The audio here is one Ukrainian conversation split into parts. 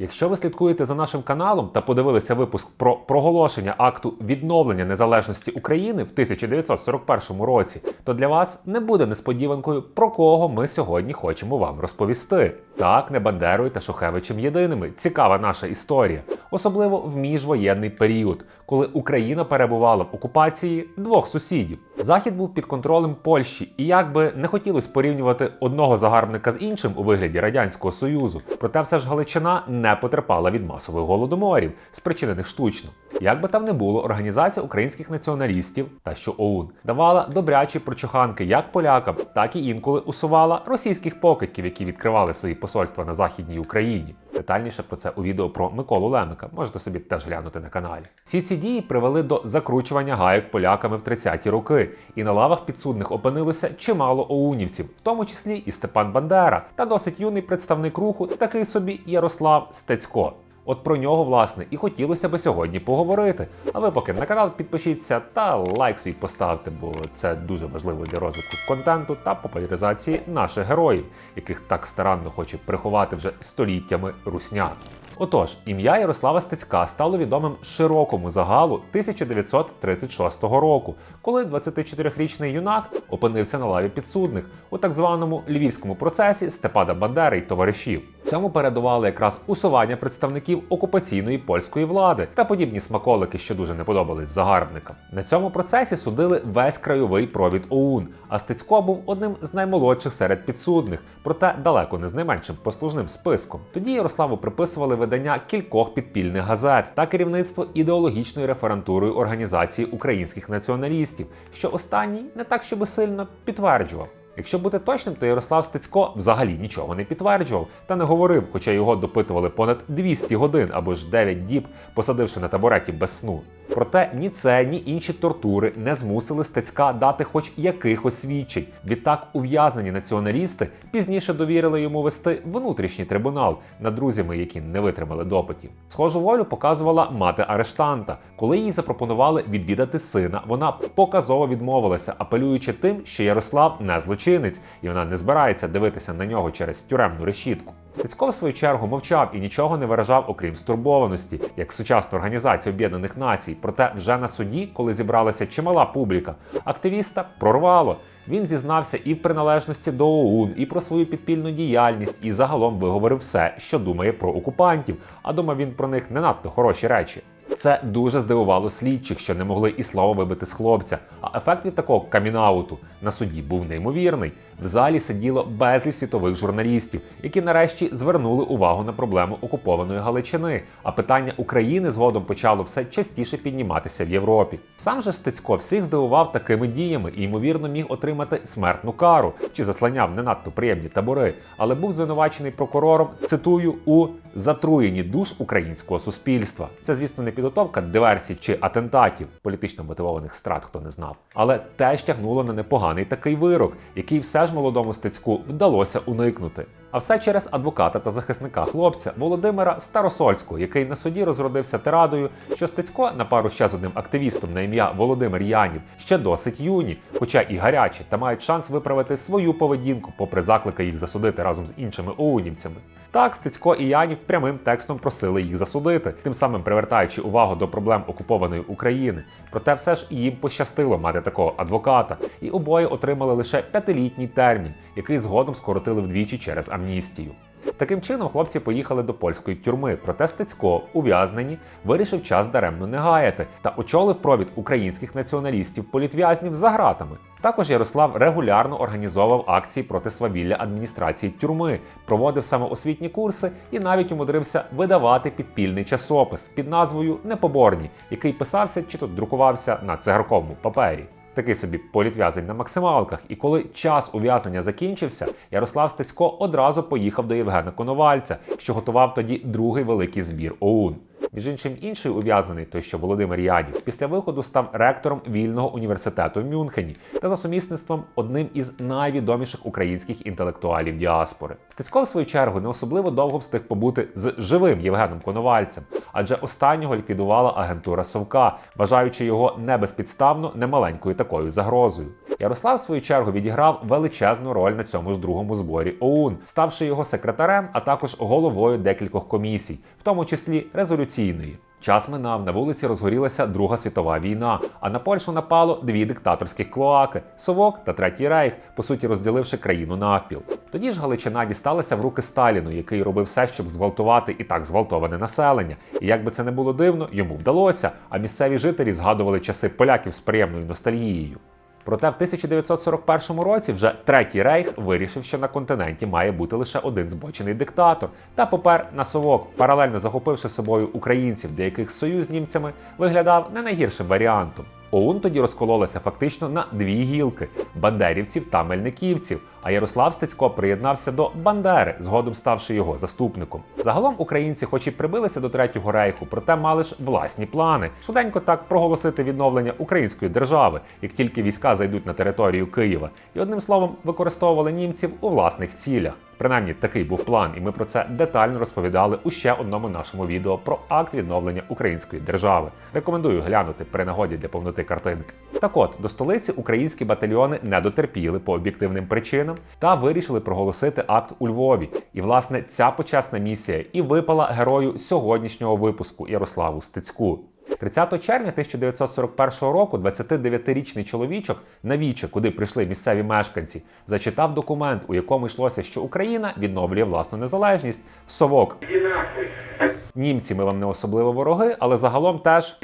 Якщо ви слідкуєте за нашим каналом та подивилися випуск про проголошення акту відновлення незалежності України в 1941 році, то для вас не буде несподіванкою, про кого ми сьогодні хочемо вам розповісти. Так, не Бандерою та Шухевичем єдиними. Цікава наша історія, особливо в міжвоєнний період, коли Україна перебувала в окупації двох сусідів. Захід був під контролем Польщі, і як би не хотілося порівнювати одного загарбника з іншим у вигляді радянського союзу, проте все ж Галичина не потерпала від масових голодоморів, спричинених штучно. Як би там не було, організація українських націоналістів та що ОУН давала добрячі прочуханки як полякам, так і інколи усувала російських покидьків, які відкривали свої посольства на західній Україні. Детальніше про це у відео про Миколу Лемика можете собі теж глянути на каналі. Всі ці дії привели до закручування гайок поляками в 30-ті роки, і на лавах підсудних опинилося чимало оунівців, в тому числі і Степан Бандера, та досить юний представник руху, такий собі Ярослав Стецько. От про нього, власне, і хотілося би сьогодні поговорити. А ви поки на канал підпишіться та лайк свій поставте, бо це дуже важливо для розвитку контенту та популяризації наших героїв, яких так старанно хоче приховати вже століттями русня. Отож, ім'я Ярослава Стецька стало відомим широкому загалу 1936 року, коли 24-річний юнак опинився на лаві підсудних у так званому львівському процесі Степана Бандери й товаришів. Цьому передували якраз усування представників окупаційної польської влади та подібні смаколики, що дуже не подобались загарбникам. На цьому процесі судили весь крайовий провід ОУН, а Стецько був одним з наймолодших серед підсудних, проте далеко не з найменшим послужним списком. Тоді Ярославу приписували видання кількох підпільних газет та керівництво ідеологічною референтурою організації українських націоналістів, що останній не так щоби сильно підтверджував. Якщо бути точним, то Ярослав Стецько взагалі нічого не підтверджував та не говорив, хоча його допитували понад 200 годин або ж 9 діб, посадивши на табуреті без сну. Проте ні це, ні інші тортури не змусили Стецька дати хоч якихось свідчень. Відтак ув'язнені націоналісти пізніше довірили йому вести внутрішній трибунал над друзями, які не витримали допитів. Схожу волю показувала мати арештанта. Коли їй запропонували відвідати сина, вона показово відмовилася, апелюючи тим, що Ярослав не злочинець, і вона не збирається дивитися на нього через тюремну решітку. Стецько, в свою чергу, мовчав і нічого не виражав, окрім стурбованості, як сучасна організація Об'єднаних Націй. Проте вже на суді, коли зібралася чимала публіка, активіста прорвало. Він зізнався і в приналежності до ОУН, і про свою підпільну діяльність, і загалом виговорив все, що думає про окупантів, а думав він про них не надто хороші речі. Це дуже здивувало слідчих, що не могли і слова вибити з хлопця. А ефект від такого камінауту на суді був неймовірний. В залі сиділо безліч світових журналістів, які нарешті звернули увагу на проблему окупованої Галичини. А питання України згодом почало все частіше підніматися в Європі. Сам же Стецько всіх здивував такими діями і ймовірно міг отримати смертну кару чи засланяв не надто приємні табори, але був звинувачений прокурором. Цитую у затруєнні душ українського суспільства. Це, звісно, не підготовка диверсій чи атентатів, політично мотивованих страт, хто не знав, але теж тягнуло на непоганий такий вирок, який все ж молодому стецьку вдалося уникнути. А все через адвоката та захисника хлопця Володимира Старосольського, який на суді розродився тирадою, що Стецько на пару ще з одним активістом на ім'я Володимир Янів ще досить юні, хоча і гарячі, та мають шанс виправити свою поведінку, попри заклики їх засудити разом з іншими оунівцями. Так, Стецько і Янів прямим текстом просили їх засудити, тим самим привертаючи увагу до проблем окупованої України. Проте все ж їм пощастило мати такого адвоката, і обоє отримали лише п'ятилітній термін, який згодом скоротили вдвічі через амністію. Таким чином, хлопці поїхали до польської тюрми, проте Стецько, ув'язнені, вирішив час даремно не гаяти та очолив провід українських націоналістів політв'язнів за ґратами. Також Ярослав регулярно організовував акції проти свавілля адміністрації тюрми, проводив самоосвітні курси і навіть умудрився видавати підпільний часопис під назвою Непоборні, який писався чи то друкувався на цигарковому папері. Такий собі політв'язень на максималках, і коли час ув'язнення закінчився, Ярослав Стецько одразу поїхав до Євгена Коновальця, що готував тоді другий великий збір ОУН. Між іншим, інший ув'язнений, той що Володимир Ядів, після виходу став ректором вільного університету в Мюнхені та за сумісництвом одним із найвідоміших українських інтелектуалів діаспори. Стецько, в свою чергу, не особливо довго встиг побути з живим Євгеном Коновальцем, адже останнього ліквідувала агентура Совка, вважаючи його не безпідставно немаленькою такою загрозою. Ярослав, в свою чергу, відіграв величезну роль на цьому ж другому зборі ОУН, ставши його секретарем, а також головою декількох комісій, в тому числі резолюційної. Час минав, на вулиці розгорілася Друга світова війна, а на Польщу напало дві диктаторських клоаки Совок та Третій Рейх, по суті розділивши країну навпіл. Тоді ж Галичина дісталася в руки Сталіну, який робив все, щоб зґвалтувати і так зґвалтоване населення. І як би це не було дивно, йому вдалося. А місцеві жителі згадували часи поляків з приємною ностальгією. Проте в 1941 році вже третій рейх вирішив, що на континенті має бути лише один збочений диктатор, та попер на совок, паралельно захопивши собою українців, для яких союз з німцями виглядав не найгіршим варіантом. ОУН тоді розкололася фактично на дві гілки бандерівців та мельниківців. А Ярослав Стецько приєднався до Бандери, згодом ставши його заступником. Загалом українці, хоч і прибилися до третього рейху, проте мали ж власні плани. Швиденько так проголосити відновлення української держави, як тільки війська зайдуть на територію Києва, і одним словом використовували німців у власних цілях. Принаймні такий був план, і ми про це детально розповідали у ще одному нашому відео про акт відновлення української держави. Рекомендую глянути при нагоді для повноти картинки. Так от до столиці українські батальйони не дотерпіли по об'єктивним причинам та вирішили проголосити акт у Львові. І власне ця почесна місія і випала герою сьогоднішнього випуску Ярославу Стецьку. 30 червня 1941 року 29-річний чоловічок на віче, куди прийшли місцеві мешканці, зачитав документ, у якому йшлося, що Україна відновлює власну незалежність. Совок. Німці ми вам не особливо вороги, але загалом теж.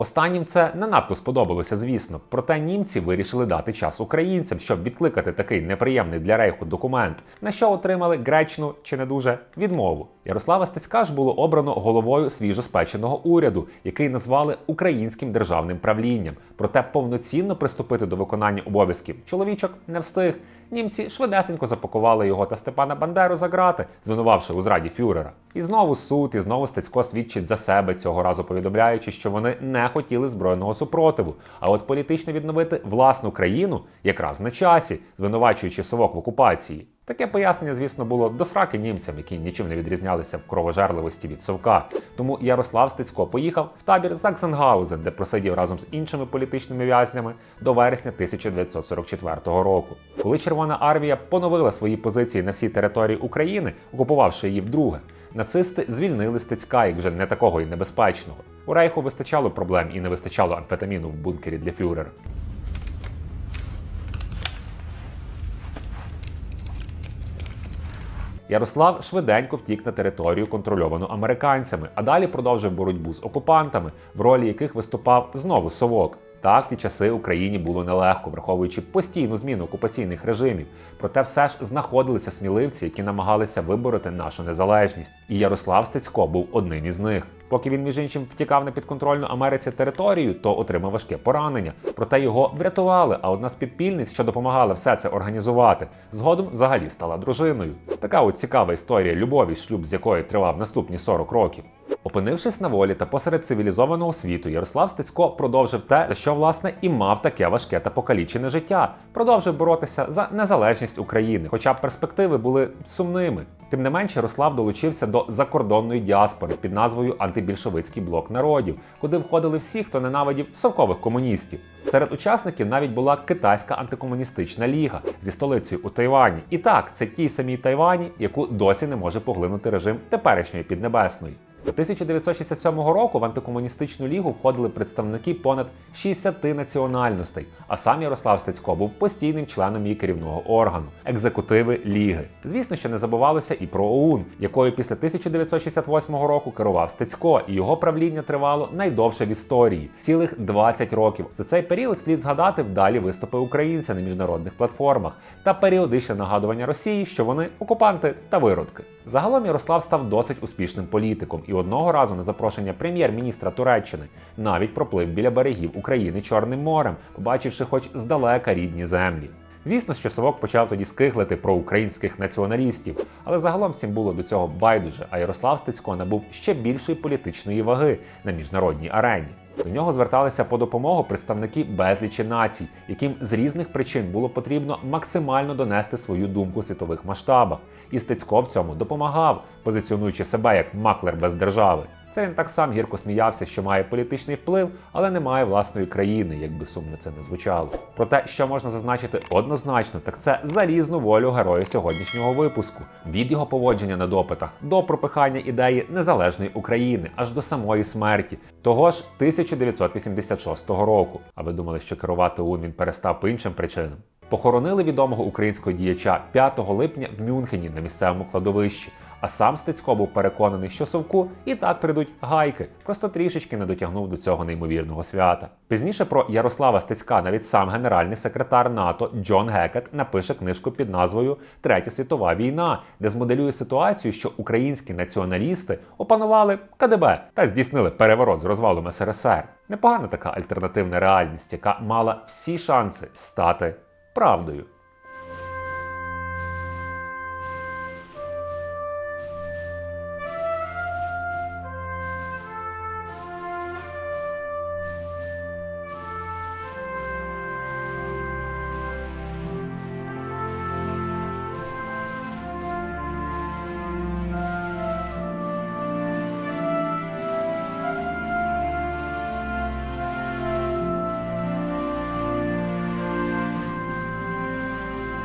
Останнім це не надто сподобалося, звісно. Проте німці вирішили дати час українцям, щоб відкликати такий неприємний для рейху документ, на що отримали гречну чи не дуже відмову. Ярослава Стецька ж було обрано головою свіжоспеченого уряду, який назвали українським державним правлінням. Проте повноцінно приступити до виконання обов'язків чоловічок не встиг. Німці швидесенько запакували його та Степана Бандеру за грати, звинувавши у зраді фюрера. І знову суд, і знову Стецько свідчить за себе цього разу, повідомляючи, що вони не хотіли збройного супротиву. А от політично відновити власну країну якраз на часі, звинувачуючи совок в окупації. Таке пояснення, звісно, було до сраки німцям, які нічим не відрізнялися в кровожерливості від совка. Тому Ярослав Стецько поїхав в табір Заксенгаузен, де просидів разом з іншими політичними в'язнями до вересня 1944 року. Коли Червона армія поновила свої позиції на всій території України, окупувавши її вдруге. Нацисти звільнили Стецька як вже не такого і небезпечного. У Рейху вистачало проблем і не вистачало амфетаміну в бункері для фюрера. Ярослав швиденько втік на територію, контрольовану американцями, а далі продовжив боротьбу з окупантами, в ролі яких виступав знову совок. Так, ті часи Україні було нелегко, враховуючи постійну зміну окупаційних режимів. Проте все ж знаходилися сміливці, які намагалися вибороти нашу незалежність. І Ярослав Стецько був одним із них. Поки він, між іншим, втікав на підконтрольну Америці територію, то отримав важке поранення. Проте його врятували. А одна з підпільниць, що допомагала все це організувати, згодом взагалі стала дружиною. Така от цікава історія любові, шлюб з якої тривав наступні 40 років. Опинившись на волі та посеред цивілізованого світу, Ярослав Стецько продовжив те, за що власне і мав таке важке та покалічене життя. Продовжив боротися за незалежність України, хоча перспективи були сумними. Тим не менше, Ярослав долучився до закордонної діаспори під назвою Антибільшовицький блок народів, куди входили всі, хто ненавидів совкових комуністів. Серед учасників навіть була китайська антикомуністична ліга зі столицею у Тайвані. І так, це тій самій Тайвані, яку досі не може поглинути режим теперішньої Піднебесної. До 1967 року в антикомуністичну лігу входили представники понад 60 національностей, а сам Ярослав Стецько був постійним членом її керівного органу екзекутиви ліги. Звісно, що не забувалося і про ОУН, якою після 1968 року керував Стецько, і його правління тривало найдовше в історії цілих 20 років. За цей період слід згадати вдалі виступи українця на міжнародних платформах та періодичне нагадування Росії, що вони окупанти та виродки. Загалом Ярослав став досить успішним політиком і одного разу на запрошення прем'єр-міністра Туреччини навіть проплив біля берегів України Чорним морем, побачивши хоч здалека рідні землі. Звісно, що Совок почав тоді скиглити про українських націоналістів, але загалом всім було до цього байдуже, а Ярослав Стецько набув ще більшої політичної ваги на міжнародній арені. До нього зверталися по допомогу представники безлічі націй, яким з різних причин було потрібно максимально донести свою думку у світових масштабах. І Стецько в цьому допомагав, позиціонуючи себе як маклер без держави. Це він так сам гірко сміявся, що має політичний вплив, але не має власної країни, як би сумно це не звучало. Про те, що можна зазначити однозначно, так це залізну волю героя сьогоднішнього випуску від його поводження на допитах до пропихання ідеї незалежної України аж до самої смерті, того ж 1986 року. А ви думали, що керувати ОУН він перестав по іншим причинам? Похоронили відомого українського діяча 5 липня в Мюнхені на місцевому кладовищі. А сам Стецько був переконаний, що совку і так прийдуть гайки, просто трішечки не дотягнув до цього неймовірного свята. Пізніше про Ярослава Стецька навіть сам генеральний секретар НАТО Джон Гекет напише книжку під назвою Третя світова війна, де змоделює ситуацію, що українські націоналісти опанували КДБ та здійснили переворот з розвалом СРСР. Непогана така альтернативна реальність, яка мала всі шанси стати правдою.